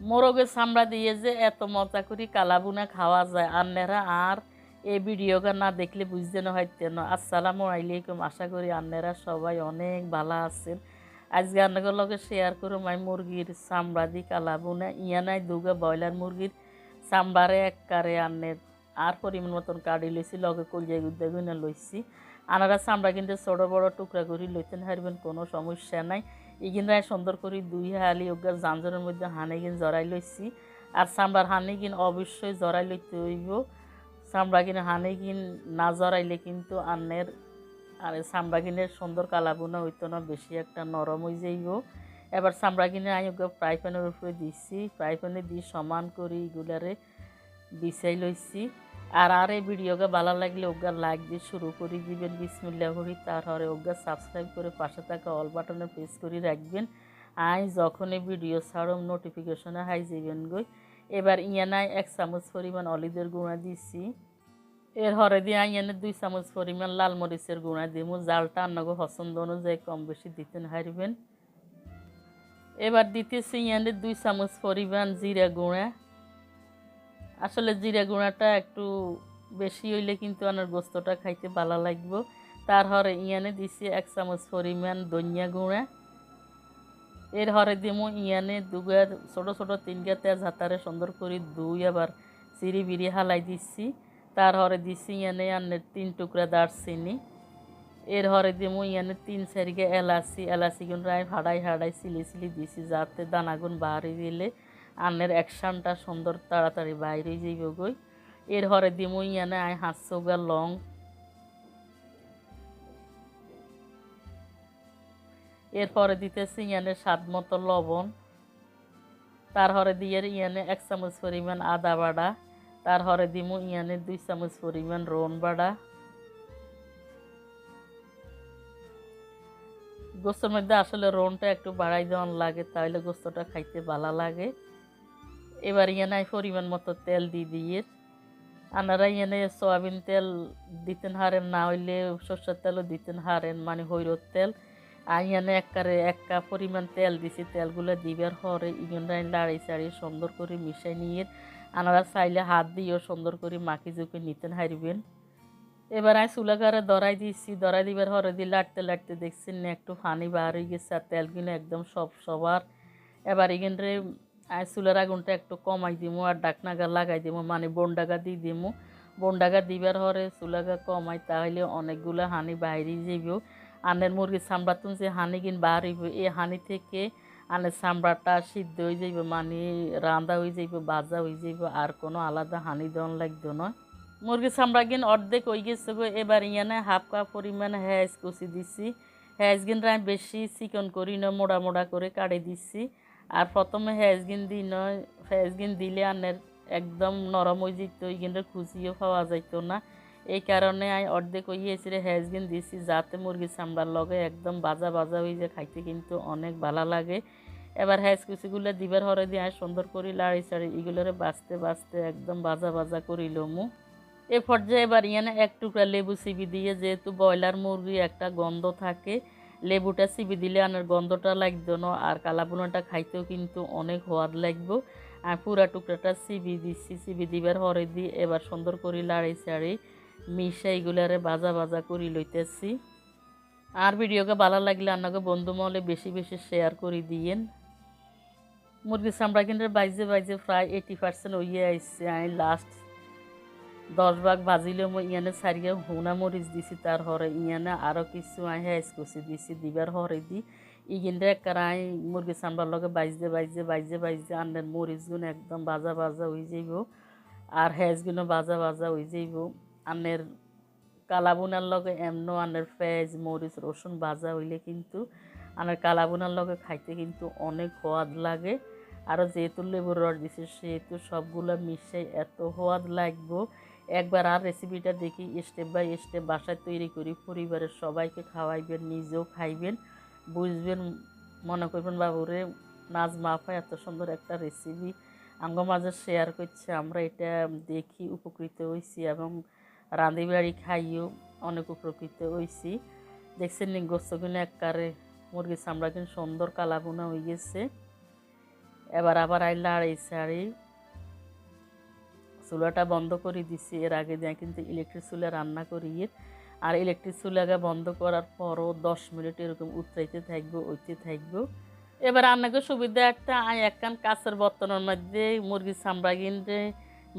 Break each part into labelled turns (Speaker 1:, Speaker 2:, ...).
Speaker 1: মোরগের চামড়া দিয়ে যে এত মজা করি, কালাবুনা খাওয়া যায়। আন্নেরা আর এই ভিডিওটা না দেখলে বুঝতে না হয় তেন আসসালামু আলাইকুম। আশা করি আন্নেরা সবাই অনেক ভালো আছেন। আজকে আপনাদের লগে শেয়ার করো মাই মুরগির চামড়া দি, কালাবুনা। ইয়া নাই দুগা ব্রয়লার মুরগির চামড়ারে এক কারে আন্নের আর পরিমাণ মতন কাটি লইছি, লগে কলিয়া গুদ্দা গুনা লইছি। আনারা চামড়া কিন্তু ছোট, বড় টুকরা করি, লইতেন হারবেন কোনো সমস্যা নাই। ইগিন রায় সুন্দর করে, দুই হালি ওগার জাঞ্জরের মধ্যে হানে গিন জড়াই লইছি। আর চামড়ার হানি গিন অবশ্যই জড়াই লইতে হইব। চামড়া কিনে না জড়াইলে কিন্তু আন্নের, আর চামড়া কিনে সুন্দর কালাবোনা হইতো না, বেশি একটা নরম হয়ে যাইব। এবার চামড়া কিনে আমি ওকে ফ্রাই প্যানের উপরে দিচ্ছি ফ্রাই প্যানে দিয়ে সমান করে এগুলারে বিছাই লইছি। আর আর এই ভিডিওকে ভালো লাগলে ওগা লাইক দিয়ে শুরু করে। দিবেন বিসমিল্লা করি তারপরে ওগা সাবস্ক্রাইব করে পাশে থাকা অল বাটনে প্রেস করে রাখবেন। আই যখন এই ভিডিও ছাড়ম নোটিফিকেশনে হাই যাবেন গই। এবার ইয়ানায় এক চামচ পরিমাণ অলিদের গুঁড়া দিছি। এর হরে দিয়ে আইয়ানে দুই চামচ পরিমাণ লাল মরিচের গুঁড়া দিব জালটা আন্নাগো পছন্দ অনুযায়ী কম বেশি দিতেন হারবেন এবার দিতেছি ইয়ানে দুই চামচ পরিমাণ জিরা গুঁড়া। আসলে জিরা গুঁড়াটা একটু বেশি হইলে কিন্তু আমার গোস্তটা খাইতে ভালো লাগবো। তার হরে ইয়ানে দিছি এক চামচ পরিমাণ ধনিয়া গুঁড়া। এর হরে দিমু ইয়ানে দুগার ছোট ছোট তিনগা তেজ হাতারে সুন্দর করে দুই আবার চিরি বিরি হালাই দিচ্ছি তার হরে দিছি ইয়ানে আনের তিন টুকরা দারচিনি। এর হরে দিমু ইয়ানে তিন চারিকে এলাচি এলাচি। গুণ রায় হাড়াই হাড়াই সিলি সিলি দিছি যাতে দানাগুন বাহারি দিলে আন্নের অ্যাকশনটা সুন্দর, তাড়াতাড়ি বাইরে যাইব গই এর হরে দিমু ইয়ানে আয় হাঁসছো গা লং। এরপরে দিতেছি ইয়ানে স্বাদ মতো লবণ। তার হরে দিয়ে ইয়ানে এক চামচ পরিমাণ আদা বাড়া। তার হরে দিমু ইয়ানে দুই চামচ পরিমাণ রোন বাড়া। গোস্তর মধ্যে আসলে রোনটা একটু বাড়াই দেওয়ান লাগে, তাহলে গোস্তটা খাইতে ভালো লাগে। এবার ইয়ানে পরিমাণ মতো তেল দিয়ে দিয়ে আনারা ইয়ানে সয়াবিন তেল দিতেন হারেন, না হইলে সর্ষের তেলও দিতেন হারেন মানে হৈরত তেল। আইয়ানে এককারে এক কাপ পরিমাণ তেল দিছি, তেলগুলো দিবার হরে ইগনরাই লাড়ি চাড়ি সুন্দর করে মিশাই নিয়ে আনারা চাইলে হাত দিয়েও সুন্দর করে মাখি জুকে নিতেন হারিবেন এবার আমি চুলাঘরে দরাই দিয়েছি দরাই দিবার হরে দিয়ে লাটতে লাটতে দেখছি না একটু পানি বার হয়ে গেছে আর তেলগুলো একদম সব সবার। এবার এখানে আমি চুলার আগুনটা একটু কমাই দিমু আর ডাকনাগা লাগাই দিমু মানে বন্ডাগা দিয়ে দিমু। বন্ডাগা দিবার হরে চুলাগা কমাই, তাহলে অনেকগুলো হানি বাইরে যাইব। আনের মুরগির চামড়াতুন যে হানি কিন হইব। এই হানি থেকে আনের চামড়াটা সিদ্ধ হয়ে যাইব মানে রান্দা হয়ে যাইব, বাজা হয়ে যাইব, আর কোনো আলাদা হানি দেওয়ান লাগতো নয় মুরগির চামড়া গিন অর্ধেক হয়ে গেছে গো, এবার ইয়ানে হাফ কাপ পরিমাণ হ্যাজ কুচি দিছি। হ্যাজ গিন রায় বেশি চিকন করি না, মোড়া মোড়া করে কাটে দিছি। আর প্রথমে হ্যাজ গিন দিই নয় হ্যাজ গিন দিলে আনের একদম নরম হয়ে যেত গিনটা খুঁজিও পাওয়া যাইতো না। এই কারণে আমি অর্ধেক হইয়েছি রে হ্যাজবিন দিছি, যাতে মুরগির চামড়ার লগে একদম বাজা বাজা হয়ে যায়, খাইতে কিন্তু অনেক ভালো লাগে। এবার হ্যাজ কুচিগুলো দিবার হরে দিয়ে আমি সুন্দর করি লাড়ি চাড়ি, এগুলোরে বাঁচতে বাঁচতে একদম বাজা বাজা করিল মু এ পর্যায়ে এবার ইয়ানে এক টুকরা লেবু চিবি দিয়ে, যেহেতু ব্রয়লার মুরগি একটা গন্ধ থাকে লেবুটা চিবি দিলে আনার গন্ধটা লাগতো না, আর কালাবুনাটা খাইতেও কিন্তু অনেক হওয়ার লাগবো। আর পুরা টুকরাটা চিবি দিচ্ছি চিবি দিবার হরে দিয়ে এবার সুন্দর করে লাড়ি চাড়ি মিশা এগুলারে বাজা বাজা করি লইতেছি। আর ভিডিওকে ভালো লাগলে আপনাকে বন্ধু মহলে বেশি বেশি শেয়ার করে দিয়েন। মুরগির চামড়া কিন্তু বাইজে বাইজে প্রায় এইটি পার্সেন্ট হইয়ে আসছে আমি লাস্ট দশ ভাগ ভাজিলেও মই ইয়ানে চারিয়ে হুনা মরিচ দিছি তার হরে ইয়ানে আরও কিছু হ্যাজ কুচি দিছি দিবার হরে দি। ইগিনটা একরাই মুরগির চামড়ার লগে বাইজে বাইজে বাইজে বাইজে আন্ডের মরিচগুলো একদম বাজা বাজা হয়ে যাইব। আর হ্যাজগুলো বাজা বাজা হয়ে যাইব। আনের কালাবুনার লগে এমন আনের পেঁয়াজ মরিচ রসুন বাজা হইলে কিন্তু আনের কালাবুনার লগে খাইতে কিন্তু অনেক সোয়াদ লাগে। আরও যেহেতু লেবুর রস দিছে, সেহেতু সবগুলো মিশে এত সোয়াদ লাগবো। একবার আর রেসিপিটা দেখি স্টেপ বাই স্টেপ বাসায় তৈরি করি, পরিবারের সবাইকে খাওয়াইবেন, নিজেও খাইবেন, বুঝবেন, মনে করবেন, বাবুরে নাচ মাফা, এত সুন্দর একটা রেসিপি আঙ্গ মাঝে শেয়ার করছে, আমরা এটা দেখি, উপকৃত হয়েছি এবং রাঁধি বাড়ি খাইও অনেক উপকৃত হয়েছি দেখছেন নি গোস্তগুলো এককারে, মুরগির চামড়া কিন্তু সুন্দর কালাগুনা হয়ে গেছে। এবার আবার আই লাড়াই সাড়ি চুলাটা বন্ধ করে দিছি। এর আগে দিয়ে কিন্তু ইলেকট্রিক চুলা রান্না করি। আর ইলেকট্রিক চুলাকে বন্ধ করার পরও দশ মিনিট এরকম উতরাইতে থাকব ওইতে থাকব। এবার রান্নাকে সুবিধা একটা আই একখান কাঁচের বর্তনের মধ্যে মুরগির চামড়া কিনতে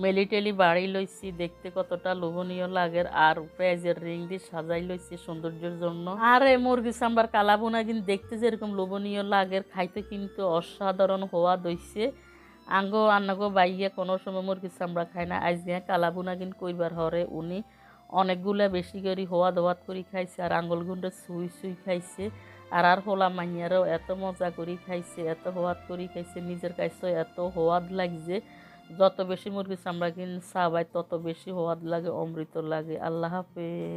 Speaker 1: মেলি টেলি বাড়ি লইছি, দেখতে কতটা লোভনীয় লাগে। আর পেঁয়াজের রিং দিয়ে সাজাই লইছি সৌন্দর্যের জন্য। আর এই মুরগি চামড়ার কালাবোনা কিন্তু দেখতে যেরকম লোভনীয় লাগে, খাইতে কিন্তু অসাধারণ হওয়া দইছে। আঙ্গো আন্নাগো বাইয়ে কোনো সময় মুরগির চামড়া খায় না। আজ দিয়ে কালাবোনা কিন্তু কইবার হরে, উনি অনেকগুলা বেশি করে হওয়া দোয়াত করে খাইছে আর আঙ্গুল গুন্ডে সুই সুই খাইছে আর আর হোলা মাইয়ারও এত মজা করে খাইছে, এত হওয়াত করে খাইছে, নিজের কাছে এত হওয়াদ লাগছে। যত বেশি মুরগির চামড়া কিন চাবাই তত বেশি হওয়াদ লাগে, অমৃত লাগে। আল্লাহ হাফেজ।